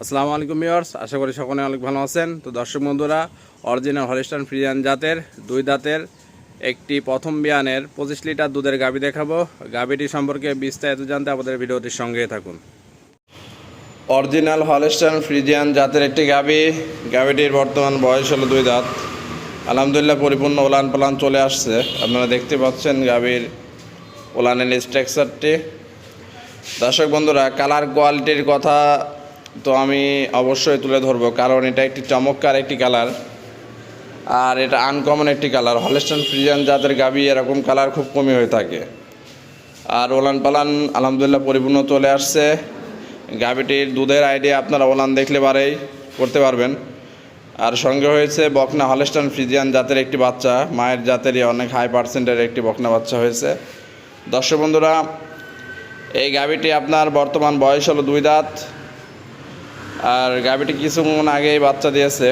আসসালামু আলাইকুম মিয়ার্স আশা করি সকলে অনেক ভালো আছেন। তো দর্শক বন্ধুরা অরিজিনাল হলিস্টান ফ্রিজিয়ান জাতের, দুই দাঁতের, একটি প্রথম বিয়ানের পঁচিশ লিটার দুধের গাবি দেখাবো। গাবিটি সম্পর্কে বিস্তারিত জানতে আমাদের ভিডিওটির সঙ্গে থাকুন। অরিজিনাল হলিস্টান ফ্রিজিয়ান জাতের একটি গাবি গাবিটির বর্তমান বয়স হলো দুই দাঁত। আলহামদুলিল্লাহ পরিপূর্ণ ওলান পালান চলে আসছে। আপনারা দেখতে পাচ্ছেন গাবির ওলানের স্ট্রাকচারটি দর্শক বন্ধুরা কালার কোয়ালিটির কথা তো আমি অবশ্যই তুলে ধরবো, কারণ এটা একটি চমৎকার একটি কালার আর এটা আনকমন একটি কালার হলেস্টান ফ্রিজিয়ান জাতের গাবি এরকম কালার খুব কমই হয়ে থাকে। আর ওলান পালান আলহামদুলিল্লাহ পরিপূর্ণ চলে আসছে। গাবিটির দুধের আইডিয়া আপনারা ওলান দেখলে পারেই করতে পারবেন। আর সঙ্গে হয়েছে বকনা হলেস্টান ফ্রিজিয়ান জাতের একটি বাচ্চা। মায়ের জাতেরই অনেক হাই পার্সেন্টের একটি বকনা বাচ্চা হয়েছে। দর্শক বন্ধুরা, এই গাবিটি আপনার বর্তমান বয়স হলো দুই দাঁত। আর গাবিটি কিছুক্ষণ আগেই বাচ্চা দিয়েছে।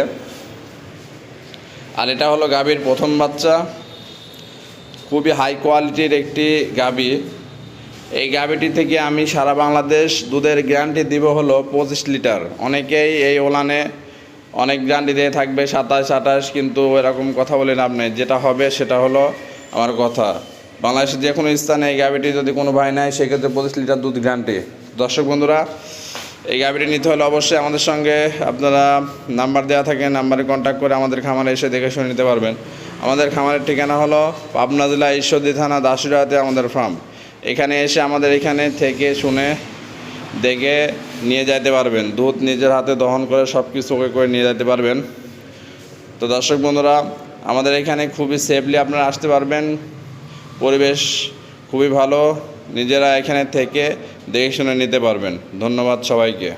আর এটা হলো গাভীর প্রথম বাচ্চা। খুবই হাই কোয়ালিটির একটি গাভী। এই গাভীটি থেকে আমি সারা বাংলাদেশ দুধের গ্যারান্টি দিব হলো পঁচিশ লিটার। অনেকেই এই ওলানে অনেক গ্যারান্টি দিয়ে থাকবে সাতাশ, আঠাশ, কিন্তু এরকম কথা বলে লাভ নেই। যেটা হবে সেটা হলো আমার কথা। বাংলাদেশের যে কোনো স্থানে এই গাবিটি যদি কোনো ভাই নেয়, সেক্ষেত্রে পঁচিশ লিটার দুধ গ্যারান্টি দর্শক বন্ধুরা এই গাবিটি নিতে হলে অবশ্যই আমাদের সঙ্গে আপনারা নাম্বার দেওয়া থাকে, নাম্বারে কন্ট্যাক্ট করে আমাদের খামারে এসে দেখে শুনে নিতে পারবেন। আমাদের খামারের ঠিকানা হলো পাবনা জেলা ঈশ্বরদী থানা দাসুরাতে আমাদের ফার্ম এখানে এসে আমাদের এখানে থেকে শুনে দেখে নিয়ে যেতে পারবেন। দুধ নিজের হাতে দহন করে সব কিছু ওকে করে নিয়ে যেতে পারবেন। তো দর্শক বন্ধুরা, আমাদের এখানে খুবই সেফলি আপনারা আসতে পারবেন। পরিবেশ খুবই ভালো। নিজেরা এখানে থেকে দেখে শুনে নিতে পারবেন। ধন্যবাদ সবাইকে।